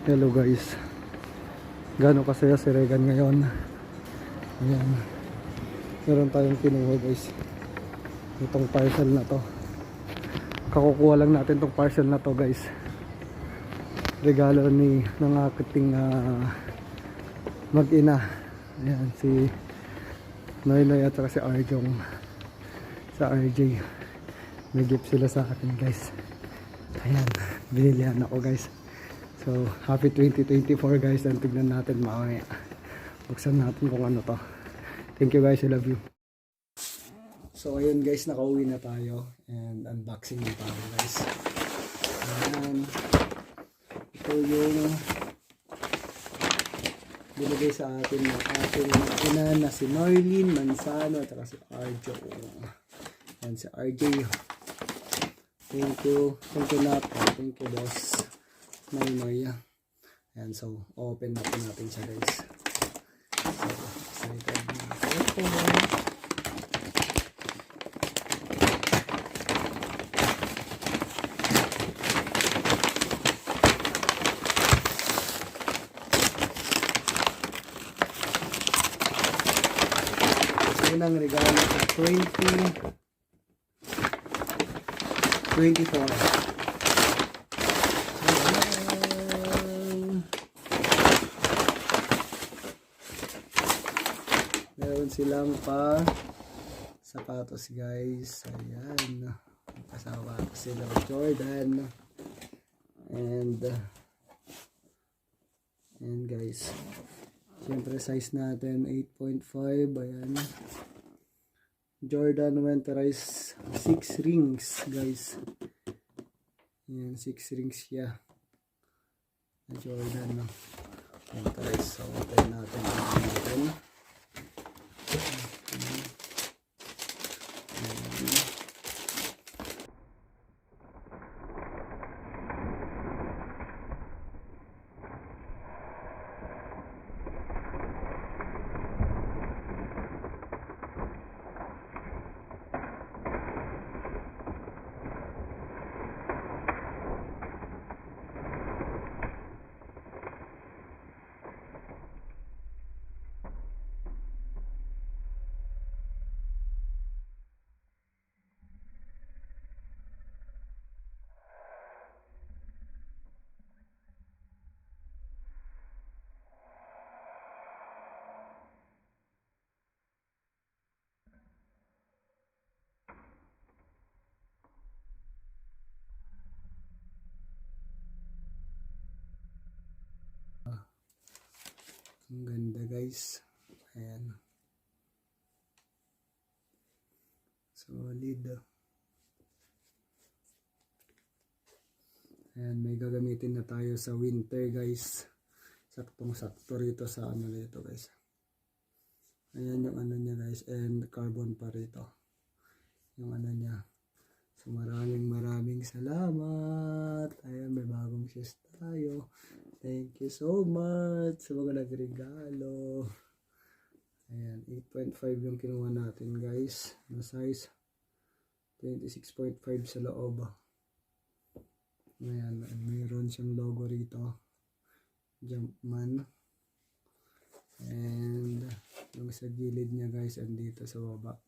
Hello guys. Gano'ng kasaya si Regan ngayon. Ayan. Meron tayong kinuha guys. Itong parcel na to. Kakukuha lang natin tong parcel na to guys. Regalo ni ng aking ah, mag-ina. Ayan si Noy Noy at saka si Arjong. Sa RJ. May gift sila sa akin guys. Ayan. Binilihan ako guys. So, happy 2024 guys. And tignan natin mamaya. Buksan natin kung ano to. Thank you guys. I love you. So, ayun guys. Nakauwi na tayo. And unboxing na tayo guys. Ayan. Ito yung binigay sa atin ng ating ina na si Noylene Manzano at si Arjo. Ayan si RJ. Thank you. Thank you lahat. Thank you boss. Noy Ayan, so open na po natin siya guys. So, excited na ako. Unang regalo sa 20 24. Ayan. Meron silang pa sapatos guys. Ayan. Pasapatos sila Jordan. And and guys. Siyempre size natin 8.5. Ayan. Jordan Winterize 6 rings guys. Yan 6 rings siya. Jordan no. Winterize. So tayo natin natin. Ang ganda guys. Ayan. Solid. Ayan, may gagamitin na tayo sa winter guys. Saktong sakto rito sa ano rito guys. Ayan yung ano niya guys. And carbon pa rito. Yung ano niya. So maraming maraming salamat. Ayan, may bagong shoes tayo. Thank you so much sa mga nagregalo. Ayan, 8.5 yung kinuha natin guys. Na size 26.5 sa loob. Ayan, mayroon siyang logo rito. Jumpman. And yung sa gilid niya guys, andito sa baba.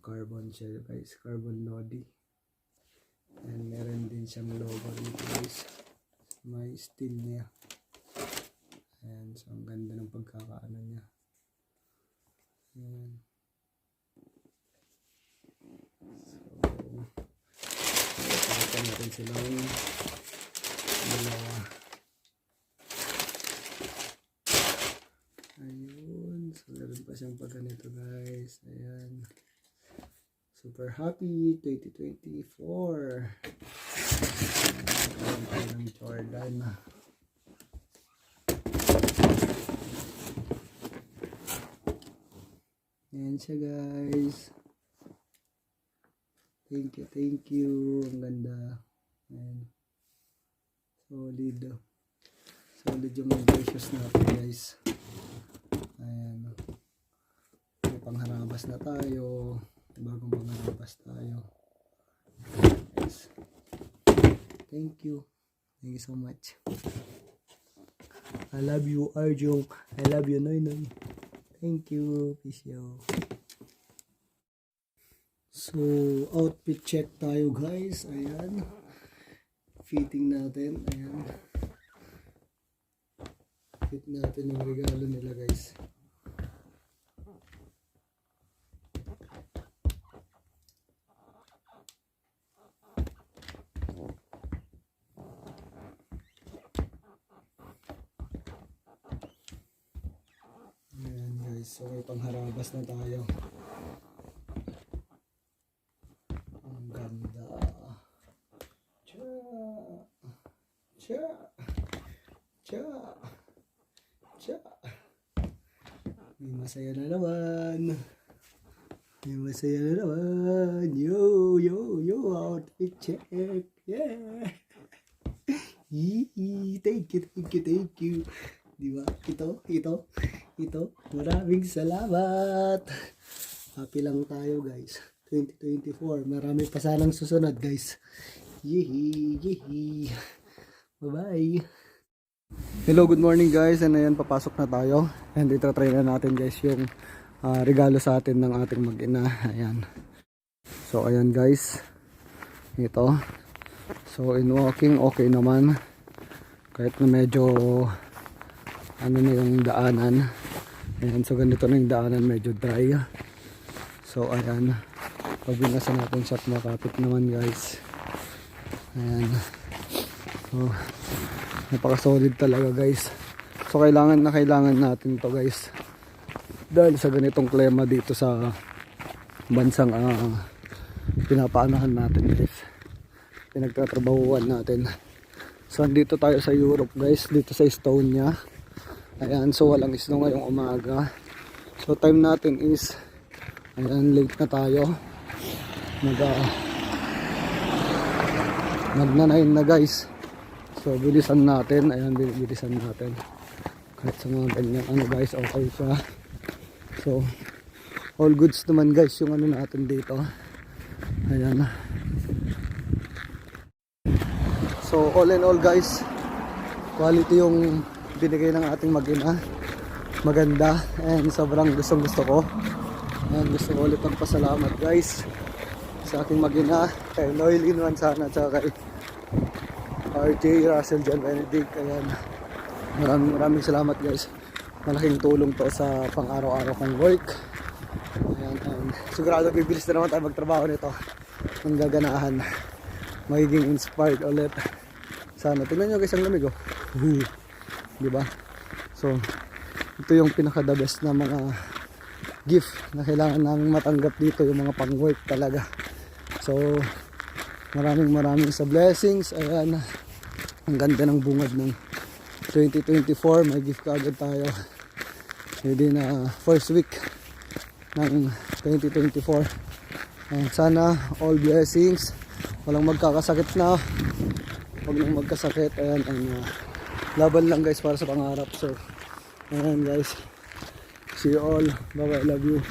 Carbon siya guys, carbon lodi. And meron din siyang logo rito guys may steel niya. Ayan, so ang ganda ng pagkakaano niya. Ayan. So, pakita natin silang dalawa. Ayun. So, meron pa siyang pag ganito guys. Ayan. Super happy 2024. Ng Jordan. Ayan siya guys. Thank you, thank you. Ang ganda. Ayan. Solid. Solid yung precious natin guys. Ayan. May pangharabas na tayo. Bagong pangharabas tayo. Yes. Thank you. Thank you so much. I love you, Arjong. I love you, Noy Noy. Thank you. Peace yo. So, outfit check tayo guys. Ayan. Fitting natin. Ayan. Fit natin yung regalo nila guys. Ayan guys, so may pangharabas na tayo. Ang ganda. Cha! Cha! Cha! Cha! May masaya na naman. May masaya na naman. Yo, yo, yo, outfit check. Yeah! Yee, thank you, thank you, thank you. Di ba? Ito, ito, ito. Maraming salamat. Happy lang tayo, guys. 2024. Marami pa sanang susunod, guys. Yee, yee. Bye-bye. Hello, good morning guys. And ayan, papasok na tayo. And ito try na natin guys yung ah, regalo sa atin ng ating mag-ina. Ayan. So, ayan guys. Ito. So, in walking, okay naman. Kahit na medyo ano na yung daanan. Ayan, so ganito na yung daanan, medyo dry. So, ayan. Pag binasa natin siya, makapit naman guys. Ayan. So, napaka-solid talaga guys. So, kailangan na kailangan natin to guys. Dahil sa ganitong klema dito sa bansang ah, pinapaanahan natin guys. Pinagtatrabahuan natin. So, andito tayo sa Europe guys, dito sa Estonia. Ayan, so walang snow ngayong umaga. So time natin is ayan, late na tayo. Mag uh, magnanayin na guys. So bilisan natin, ayan bil- bilisan natin. Kahit sa mga ganyan ano guys, okay siya. So all goods naman guys yung ano natin dito. Ayan. So all in all guys, quality yung binigay ng ating mag-ina. Maganda and sobrang gustong gusto ko. And gusto ko ulit pasalamat guys sa aking mag-ina, kay Noel Inwan sana at saka kay RJ Russell John Benedict. Ayan. Maraming maraming salamat guys. Malaking tulong to sa pang-araw-araw kong work. Ayan, and sigurado bibilis na naman tayo magtrabaho nito. Ang gaganahan. Magiging inspired ulit. Sana. Tingnan nyo guys ang lamig oh. Di ba? So, ito yung pinaka the best na mga gift na kailangan namin matanggap dito yung mga pang work talaga. So, maraming maraming sa blessings. Ayan, ang ganda ng bungad ng 2024. May gift ka agad tayo. Within na first week ng 2024. And sana all blessings. Walang magkakasakit na. Huwag nang magkasakit. Ayan, and uh, laban lang guys para sa pangarap. So, ayan guys. See you all. Bye bye. Love you.